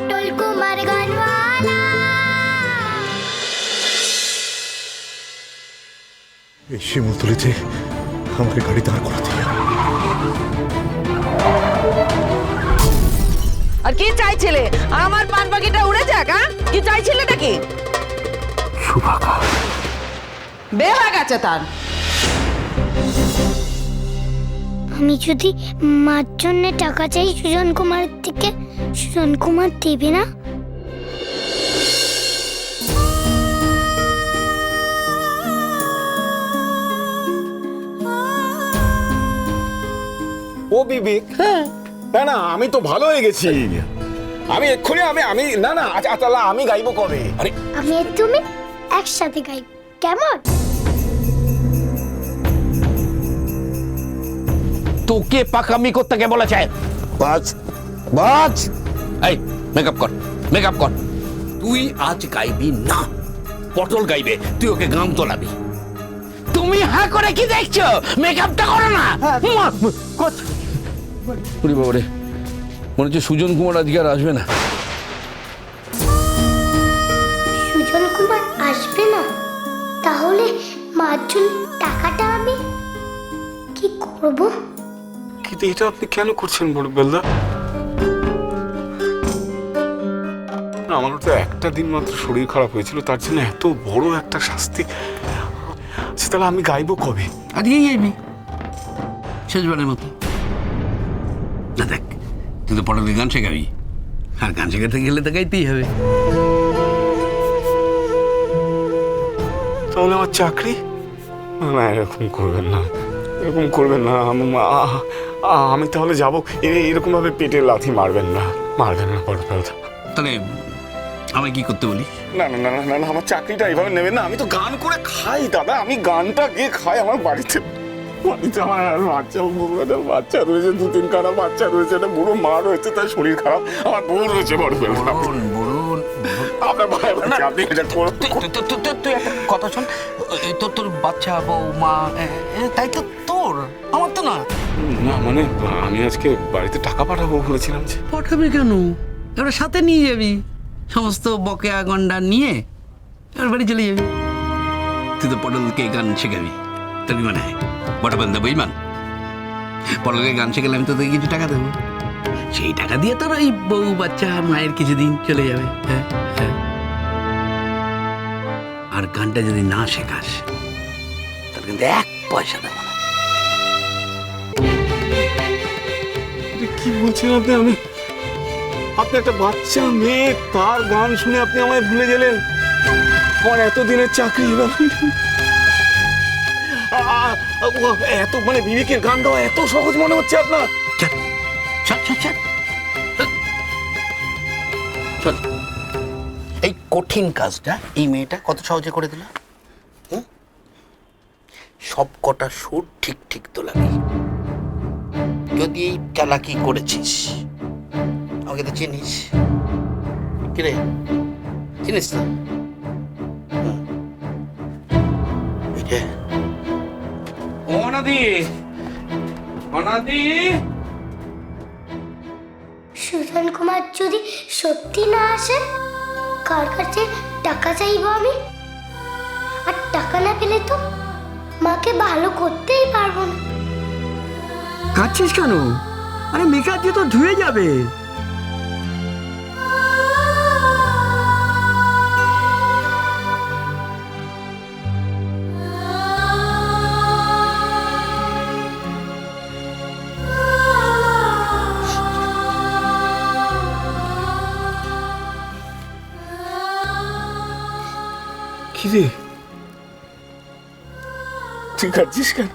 পটল কুমার গানওয়ালা। এই শিমুলতলিতে আমাকে গাড়ি দাঁড় করাতে। আর কি চাইছিলে আমার পান পাখিটা উড়ে যাক হ্যাঁ? কি চাইছিলে নাকি সুভাকা বের হয়ে গেছে তার। আমি যদি মার জন্য টাকা চাই সুজন কুমারের থেকে সুজন কুমার দেবে না? ও বিবেক। হ্যাঁ। না না আমি তো ভালো হয়ে গেছি। আমি এক্ষুনি আমি আমি না না আচ্ছা আচ্ছা আমি গাইবো কবে? আরে। আমি আর তুমি একসাথে গাই কেমন? তোকে পাকামি করতে কে বলেছে? বাজ বাজ। এই মেকআপ কর মেকআপ কর। তুই আজ গাইবি না পটল গাইবে তুই ওকে গান তোলাবি। তুমি হা করে কি দেখছ? মেকআপটা করো না। উরি বাবারে মনে হচ্ছে সুজন কুমার আজকে আর আসবে না। সুজন কুমার আসবে না? তাহলে মার জন্য টাকাটা আমি কি করব? কিন্তু এটা আপনি কেন করছেন বড় বেলদা? আমার তো একটা দিন মাত্র শরীর খারাপ হয়েছিল তার জন্য এত বড় একটা শাস্তি। আচ্ছা তাহলে আমি গাইবো কবে? আজকেই গাইবি শেষবারের মতো। না দেখ তুই তো পটলের গান শেখাবি। আর গান শেখাতে গেলে তো গাইতেই হবে। তাহলে আমার চাকরি? না, না এরকম করবেন না এরকম করবেন না। আম- তাহলে যাব। এরকম ভাবে পেটে লাথি মারবেন না মারবেন না বেলদা তাহলে আমায় কি করতে বলি? না না না না, না না আমার চাকরিটা এইভাবে নেবেন না। আমি তো গান করে খাই দাদা। আমি গানটা গিয়ে খাই আমার বাড়িতে। বাড়িতে আমার আর বাচ্চা বাচ্চা রয়েছে দু তিন কানা বাচ্চা রয়েছে একটা বুড়ো মা রয়েছে তার শরীর খারাপ। আমার বউ রয়েছে বড় বরুণ আপনার ভাই আপনি এটা তুই একটা কথা শোন। এই তোর তোর বাচ্চা বউ মা তাই তো তোর? আমার তো না। না মানে আমি আজকে বাড়িতে টাকা পাঠাবো বলেছিলাম যে। পাঠাবি কেন? এবার সাথে নিয়ে যাবি। সমস্ত বকেয়া গন্ডা নিয়ে এবার বাড়ি চলে যাবি। তুই তো পটলকে গান শেখাবি তোর কি মানে বড় বান্ধব ইমান পটলকে গান শেখালে আমি তো তোকে কিছু টাকা দেবো। সেই টাকা দিয়ে তোর ওই বউ বাচ্চা মায়ের কিছুদিন চলে যাবে হ্যাঁ হ্যাঁ। আর গানটা যদি না শেখাস তাহলে কিন্তু এক পয়সা দেবো না। কি বলছেন আপনি? আমি আপনি একটা বাচ্চা মেয়ে, তার গান শুনে আপনি আমায় ভুলে গেলেন। আমার এতদিনের চাকরি এত মানে বিবেকের গান গাওয়া এত সহজ মনে হচ্ছে আপনার। এই কঠিন কাজটা এই মেয়েটা কত সহজে করে দিল? সব কটা সুর ঠিক ঠিক তোলাবি। যদি এই চালাকি করেছিস আমাকে তো চিনিস। কিরে? চিনিস তো? হুম। অনাদি। অনাদি। সুজন কুমার যদি সত্যি না আসে কার কাছে টাকা চাইব আমি? আর টাকা না পেলে তো মাকে ভালো করতেই পারব না। কাঁদছিস কেন? আরে মেকআপ দিয়ে তো ধুয়ে যাবে। কি রে? তুই কাঁদছিস কেন?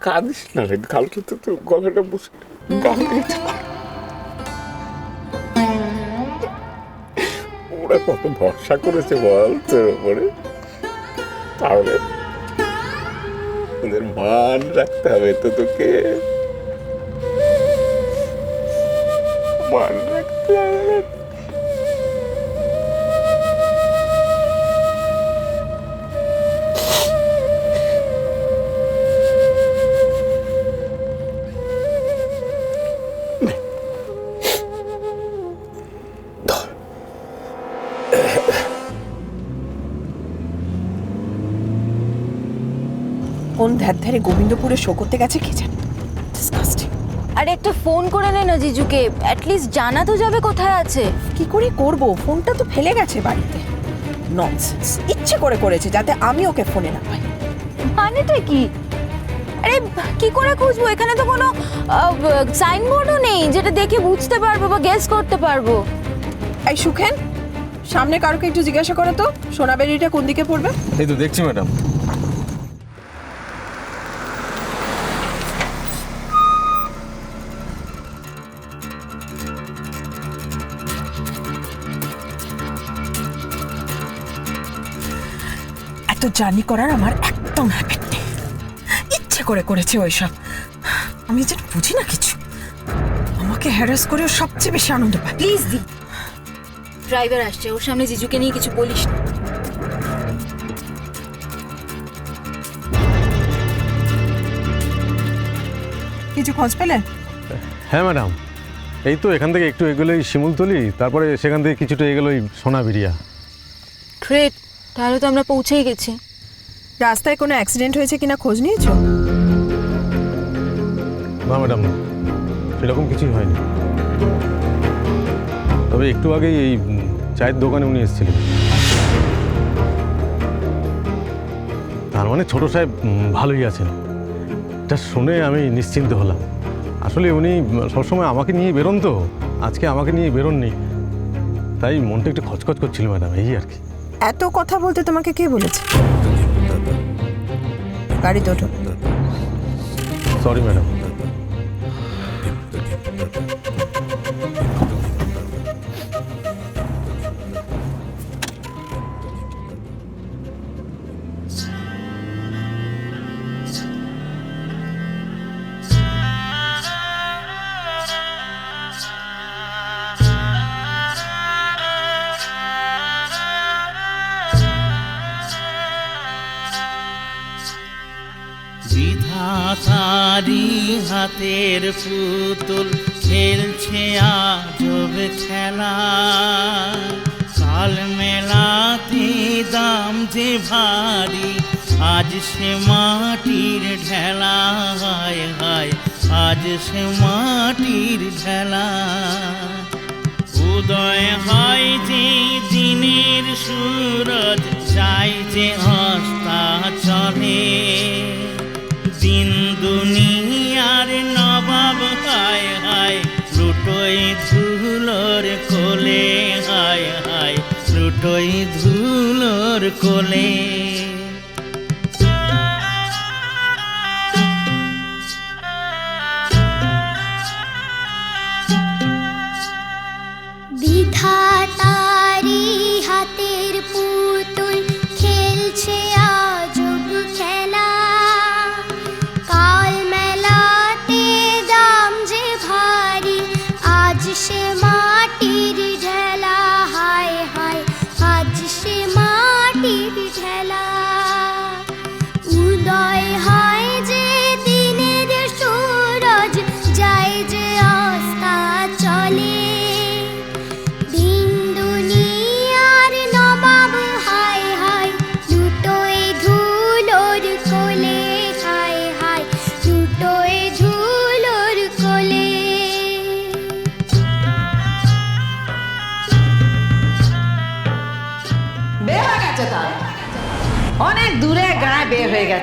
কাঁদিস না রে, কালকে তো তোর গলাটা বসে। ওরা কত ভরসা করেছে বল তোর উপরে? তাহলে ওদের মান রাখতে হবে তো তোকে। মান রাখতে হবে। ধ্যার ধারে গোবিন্দপুরে শো করতে গেছে কি জানি. আরে একটা ফোন করে নে না জিজুকে অ্যাটলিস্ট জানা তো যাবে কোথায় আছে। কি করে করব? ফোনটা তো ফেলে গেছে বাড়িতে। ননসেন্স ইচ্ছে করে করেছে যাতে আমি ওকে ফোনে না পাই। মানেটা কি? আরে কি করে খুঁজবো? এখানে তো কোনো সাইনবোর্ডও নেই যেটা দেখে বুঝতে পারব বা গেস করতে পারব। এই সুখেন সামনে কারোকে একটু জিজ্ঞাসা করো তো। সোনাবেরিটা কোন দিকে পড়বে? এই তো দেখছি ম্যাডাম। জার্নি করার আমার একদম হ্যাবিট নেই। ইচ্ছে করে করেছে ওইসব। আমি যেন বুঝি না কিছু। আমাকে হ্যারাস করে ও সবচেয়ে বেশি আনন্দ পায়। Please the. ড্রাইভার আসছে ওর সামনে জিজুকে নিয়ে কিছু বলিস না। কিছু খোঁজ পেলে? হ্যাঁ ম্যাডাম। এই তো এখান থেকে একটু এগোলেই শিমুলতলি তারপরে সেখান থেকে কিছুটা এগোলোই সোনাবিরিয়া গ্রেট তাহলে তো আমরা পৌঁছেই গেছি। রাস্তায় কোনো অ্যাক্সিডেন্ট হয়েছে কিনা খোঁজ নিয়েছো? না ম্যাডাম সেরকম কিছুই হয়নি। তবে একটু আগেই এই চায়ের দোকানে উনি এসেছিলেন। তার মানে ছোট সাহেব ভালোই আছেন। এটা শুনে আমি নিশ্চিন্ত হলাম। আসলে উনি সবসময় আমাকে নিয়ে বেরোন তো। আজকে আমাকে নিয়ে বেরোননি। তাই মনটা একটু খচখচ করছিল ম্যাডাম এই আর কি। এত কথা বলতে তোমাকে কে বলেছে? গাড়িতে ওঠো সরি ম্যাডাম বিধাতারি হাতের পুতুল খেলছে আজব খেলা। কাল মেলাতে দাম যে ভারী, আজ সে মাটির ঢেলা। হায় হায়, আজ সে মাটির ঢেলা। উদয় হয় যে দিনের সুরজ যায় যে অস্তা চলে। লুটোই ধুলোর কোলে।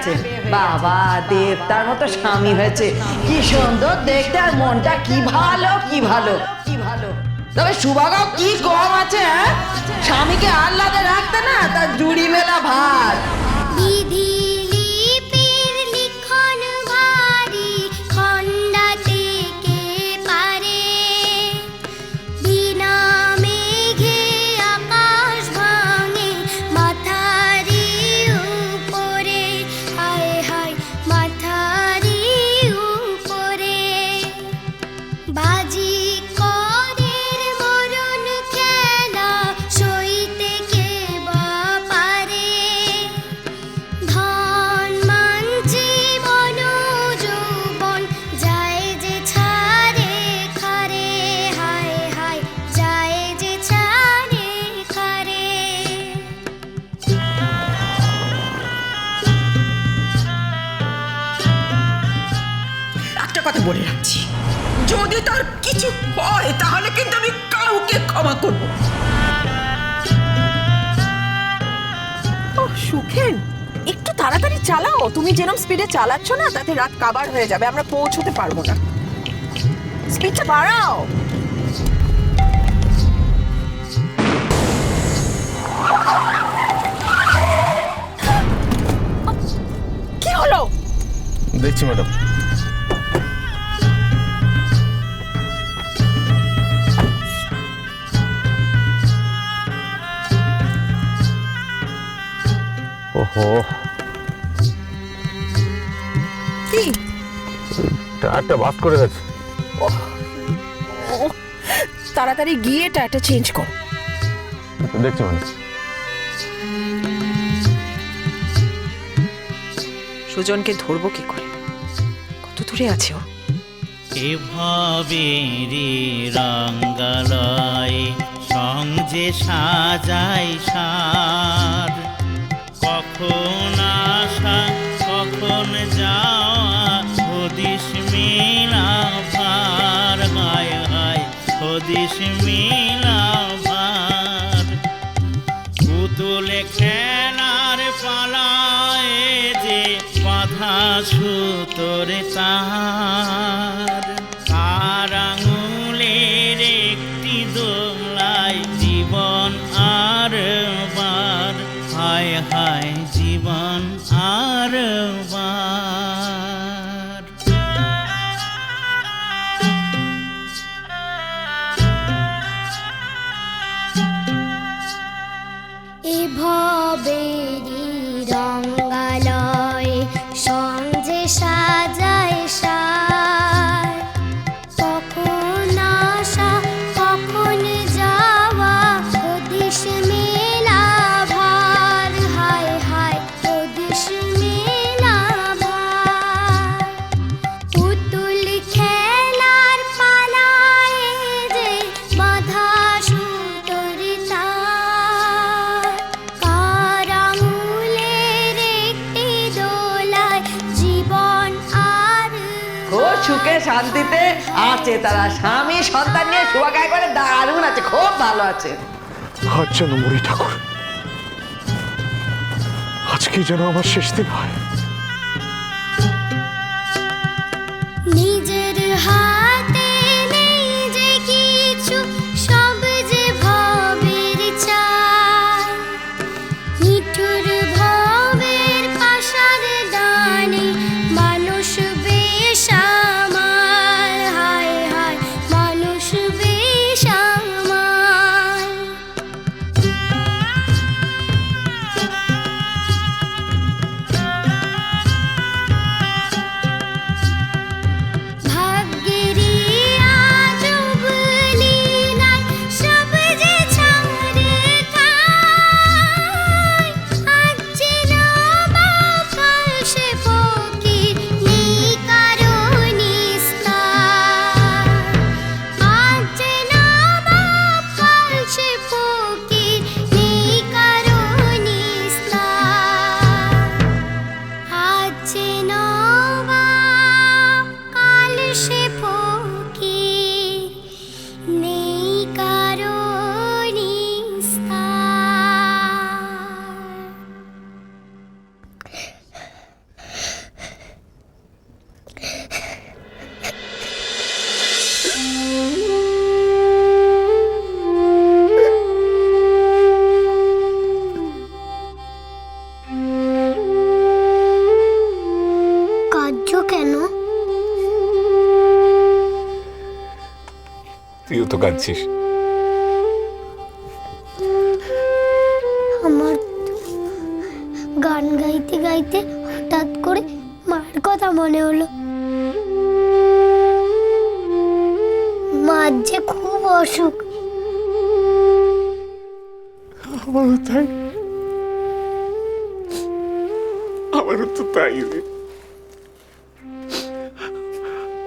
গেছে বাবা, দেব, তার মতো স্বামী হয়েছে। কি সুন্দর দেখতে, আর মনটা কি ভালো কি ভালো কি ভালো। তবে সুভাগাও কি কম আছে হ্যাঁ? স্বামীকে আহ্লাদে রাখতে না, তার জুড়ি মেলা ভাত বিধি ক্ষমা করব। ও সুখেন একটু তাড়াতাড়ি চালাও। তুমি যেরকম স্পিডে চালাচ্ছ না তাতে রাত কাবার হয়ে যাবে আমরা পৌঁছতে পারব না। স্পিডটা বাড়াও। কি হলো? দেখছি ম্যাডাম। কি? টায়ারটা বাস করে গেছে। তাড়াতাড়ি গিয়ে টায়ারটা চেঞ্জ কর। দেখছি ম্যাডাম সুজনকে ধরবো কি করে? কত দূরে আছে ও? এভাবে রে রঙ্গালয় সঙ্গে সাজাই সার। কখন আসা কখন যাওয়া হদিস মেলা ভার হায় হায় হদিস মেলা ভার পুতুলে খেলার পালায় যে বাধা সুতোর তার। শান্তিতে আছে তারা স্বামী, সন্তান নিয়ে শোয়াগায় করে, দারুণ আছে, খুব ভালো আছে। আজ যেন মুড়ি ঠাকুর। আজকে যেন আমার শেষ দিন হয়। তুইও তো কাঁদছিস আমার গান গাইতে গাইতে হঠাৎ করে মার কথা মনে হলো। মার যে খুব অসুখ। আমারও তাই। আমারও তো তাই রে।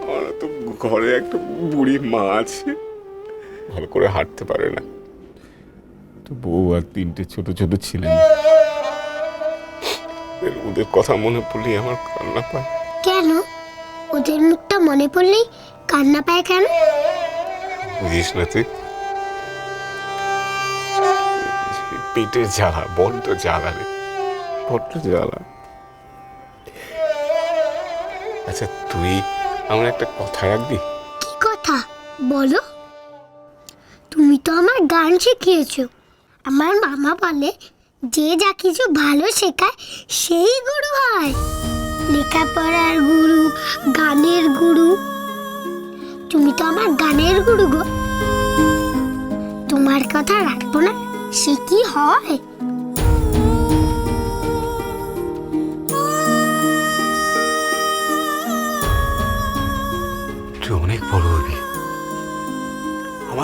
আমার তো ঘরে একটা বুড়ি মা আছে। ভালো করে হাঁটতে পারে না। তো বউ আর তিনটে ছোট ছোট ছিলেন ওদের কথা মনে পড়লে আমার কান্না পায়। কেন? ওদের মুখটা মনে পড়লেই কান্না পায় কেন? বুঝিস না তুই? পেটের জ্বালা বড্ড জ্বালা রে। বড্ড জ্বালা। আচ্ছা তুই আমার একটা কথা রাখবি? কি কথা? বলো। তো আমার গান শিখিয়েছো। আমার মামা বলে, যে যা কিছু ভালো শেখায়, সেই গুরু হয়। লেখাপড়ার গুরু, গানের গুরু। তুমি তো আমার গানের গুরু গো। তোমার কথা রাখব না, সে কি হয়?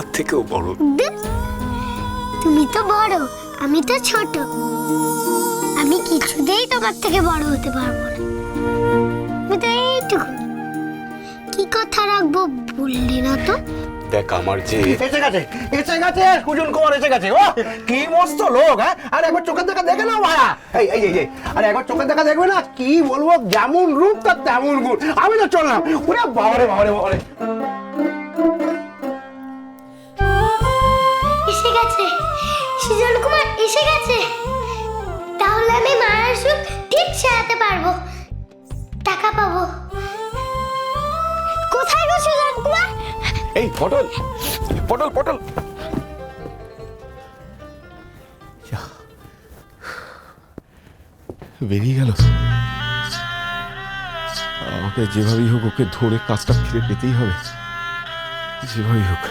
আমার থেকেও বড়। ধুর, তুমি তো বড় আমি তো ছোট। আমি কিছুতেই তোমার থেকে বড় হতে পারব না। আমি তো এইটুকু। কি কথা রাখব বললে না তো? দেখ আমার যে এসে গেছে এসে গেছে কুজন কুমার এসে গেছে। ও কি মস্ত লোক হ্যাঁ? আরে একবার চোখের দেখা দেখে নাও ভাইয়া। এই এই এই, এই আরে একবার চোখের দেখা দেখবে না? কি বলব যেমন রূপ তার তেমন গুণ। আমি তো চললাম। ওরে বাবারে বাবারে বাবারে। এসে গেছে। তাহলে আমি মায়ের সুখ ঠিক সারাতে পারব। টাকা পাবো। কোথায় গো সুজন এই, পটল। পটল পটল। বেরিয়ে গেল। আমাকে যেভাবেই হোক ওকে ধরে কাজটা ফিরে পেতেই হবে। যেভাবেই হোক।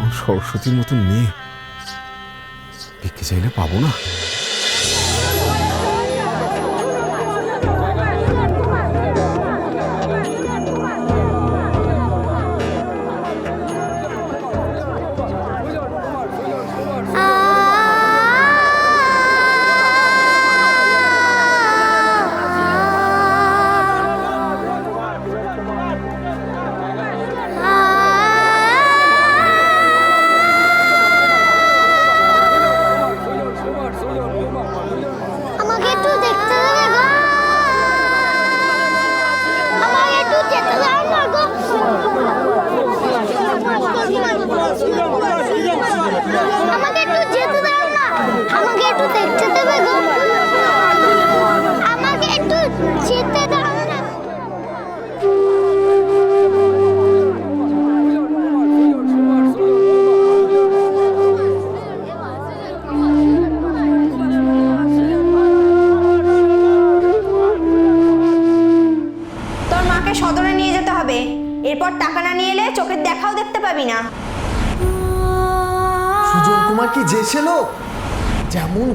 ও সরস্বতীর মতন মেয়ে। ভিক্ষে চাইলে পাবো না।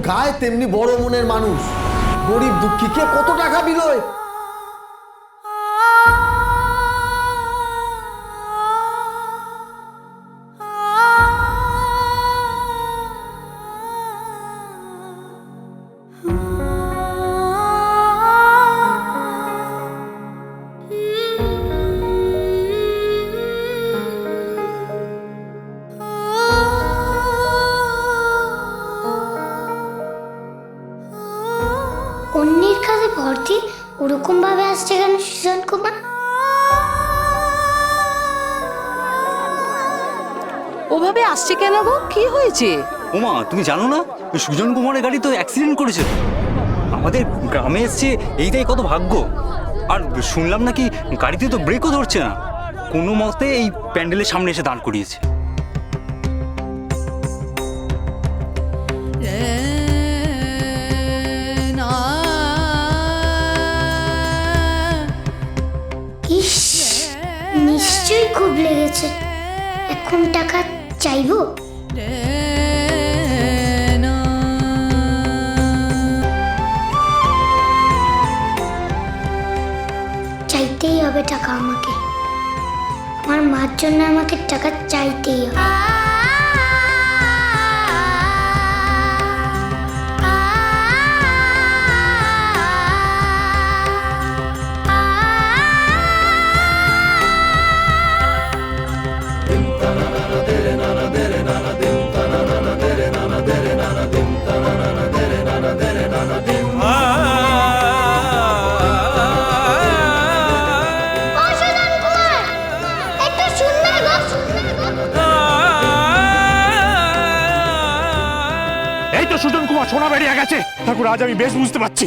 গায় তেমনি বড় মনের মানুষ। গরিব দুঃখীকে কত টাকা বিলোয় ওভাবে কেন গো? কি হয়েছে? ওমা তুমি জানো না? সুজন কুমারের গাড়ি তো অ্যাক্সিডেন্ট করেছে। আমাদের গ্রামে এসছে এইটাই কত ভাগ্য। আর শুনলাম নাকি গাড়িতে তো ব্রেকও ধরছে না। কোনো মতে এই প্যান্ডেলের সামনে এসে দাঁড় করিয়েছে। নিশ্চয়ই খুব লেগেছে। এখন টাকা চাইব? চাইতেই হবে টাকা আমাকে। আমার মার জন্য আমাকে টাকা চাইতেই হবে। গেছে। ঠাকুর আজ আমি বেশ বুঝতে পারছি।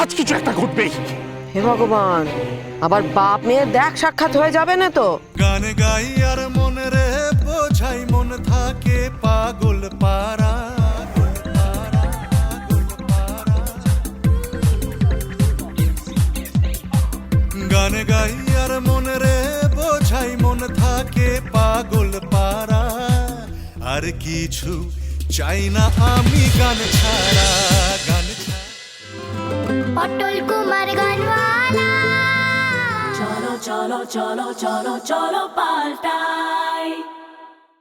আজ কিছু একটা ঘটবেই। হে ভগবান আবার বাপ মেয়ে দেখ সাক্ষাৎ হয়ে যাবে না তো? গান গাই আর মন রে বোঝাই মন থাকে পাগল পারা গান গাই আর মন রে বোঝাই মন থাকে পাগল পারা আর কিছু চাই না আমি গান ছাড়া গান অটল পটল কুমার গানওয়ালা। চলো চলো চলো চলো চলো পাল্টা